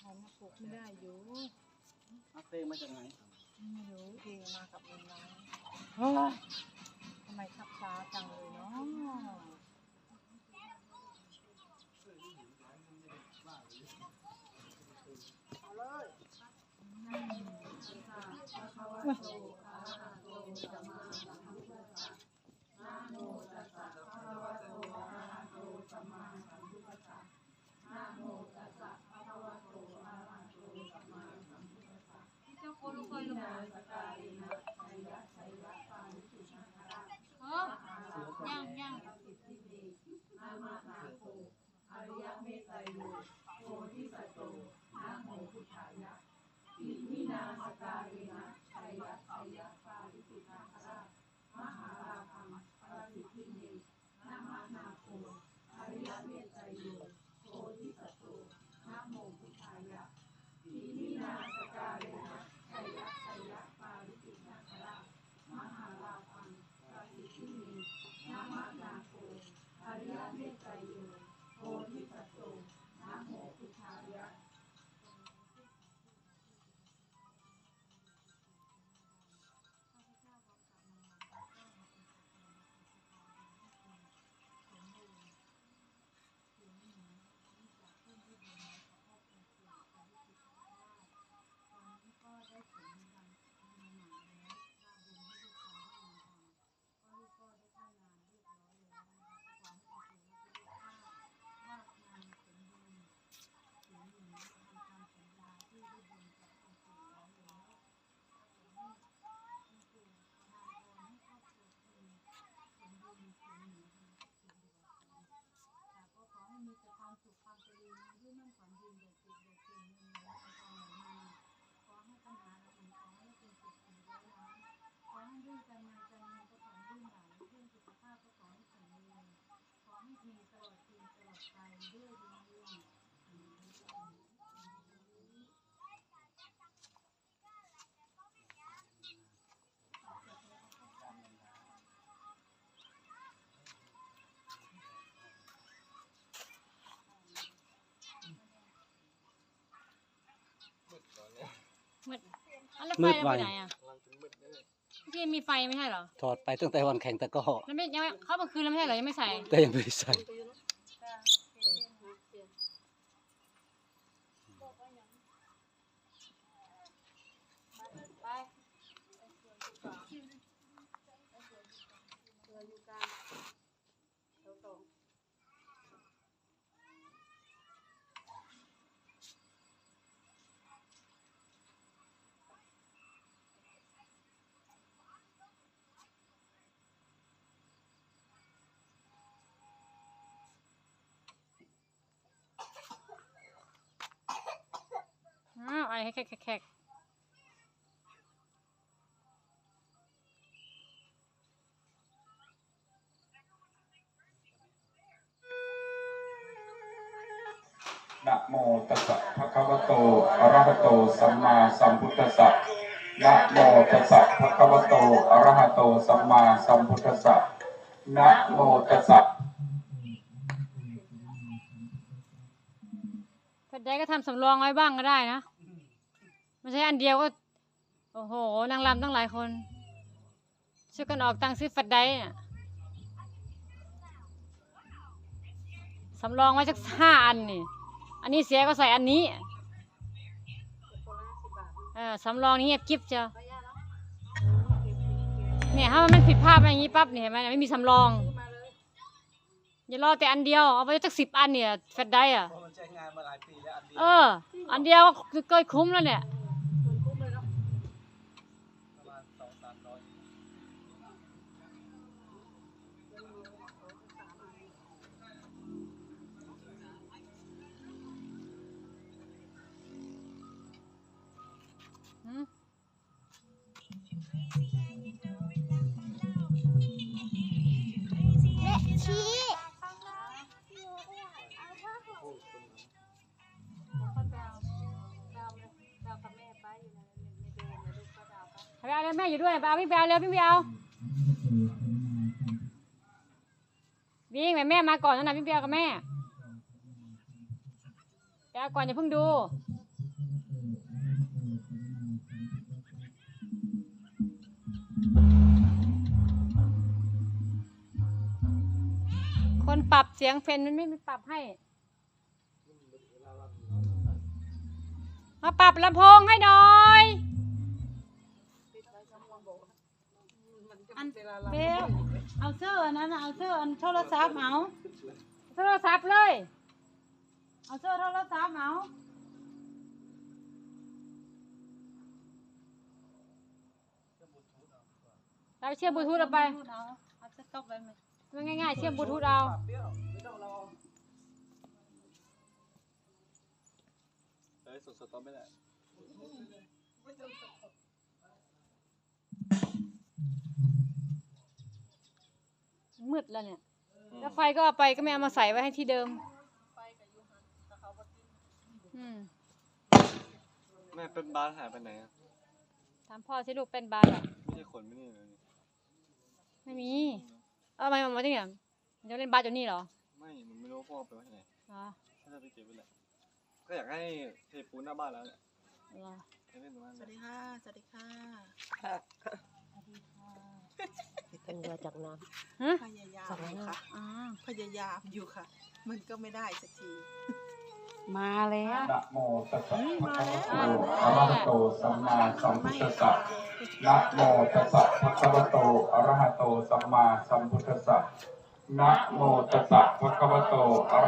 หอมมาปลูกไม่ได้อยู่เอาเพลงมาจากไหนไม่รู้เพลงมากับมันน้อยเฮ้ยทำไมขับช้าจังเลยเนาะยั มืดอะแล้วไฟเราไปไหนอะพี่มีไฟไม่ใช่เหรอถอดไปตั้งแต่วันแข่งตะกร้อแล้วไม่ยังไม่เข้ามาคืนแล้วไม่ใช่เหรอยังไม่ใส่แต่ยังไม่ได้ใส่ อ้าวไอ้แคกแคกแคกนะโมตัสสะภะคะวะโต อะระหะโต สัมมาสัมพุทธัสสะ นะโมตัสสะภะคะวะโต อะระหะโต สัมมาสัมพุทธัสสะ นะโมตัสสะแฟดได้ก็ทำสำรองไว้บ้างก็ได้นะ ไม่ใช่อันเดียวก็ โอ้โห นางรำตั้งหลายคนช่วยกันออกตังค์ซื้อแฟดได้น่ะสำรองไว้สักห้าอันนี่ อันนี้เสียก็ใส่อันนี้เออสำรองนี้เงียบกิ๊บเจ้าเนี่ยถ้ามันผิดพลาดไปอย่างนี้ปั๊บเนี่ยเห็นไหมไม่มีสำรองอย่ารอแต่อันเดียวเอาไปสักสิบอันเนี่ยแฟดได้อะเพราะมันใช้งานมาหลายปีแล้วอันเดียวเออ อันเดียวก็เกินคุ้มแล้วเนี่ย ไปเอาเลยแม่อยู่ด้วยไปเอาพี่งไปเอาเร็ววิ่ไปเอาวิ่งไปแม่มาก่อนนะวิ่งไปเอากับแม่แปเก่อนอย่าเพิ่งดูคนปรับเสียงเฟนมันไม่มีปรับให้ มาปรับลำโพงให้หน่อย อันเบลเอาเสื้ออันนั้นน่ะเอาเสื้ออันโทรศัพท์เอาโทรศัพท์เลย เอาเสื้อโทรศัพท์เอาเราเชื่อมบลูทูธเอาไปเอาเอาสต็อกไว้ไหมมันง่ายๆ เชื่อมบลูทูธเอาเฮ้ยสดๆต้อนไม่ได้ มืดแล้วเนี่ย แล้วไฟก็เอาไปก็ไม่เอามาใส่ไว้ให้ที่เดิมอืมแม่เป็นบ้านหายไปไหนอะถามพ่อสิลูกเป็นบาร์เหรอไม่ใช่ขนไม่นี่เลยไม่มี เอาทำไมมาที่เนี่ยมันจะเล่นบาสอยู่นี่เหรอไม่หนูไม่รู้ว่าพ่อไปไว้ไหนอ๋อถ้าจะไปเก็บไว้แหละก็อยากให้เทปูนหน้าบ้านแล้วแหละเหรอให้เล่นตรงนั้นสวัสดีค่ะ สวัสดีค่ะ เป็นเรือจากน้ฮะพยายามอยู่ค่ะ อ๋อพยายามอยู่ค่ะ มันก็ไม่ได้สักที มาแล้ว นะโมตัสสะภะคะวะโตมาแล้วอะระหะโตสัมมาสัมพุทธัสสะนะโมตัสสะภะคะวะโตอะระหะโตสัมมาสัมพุทธัสสะนะโมตัสสะภะคะวะโตอะระ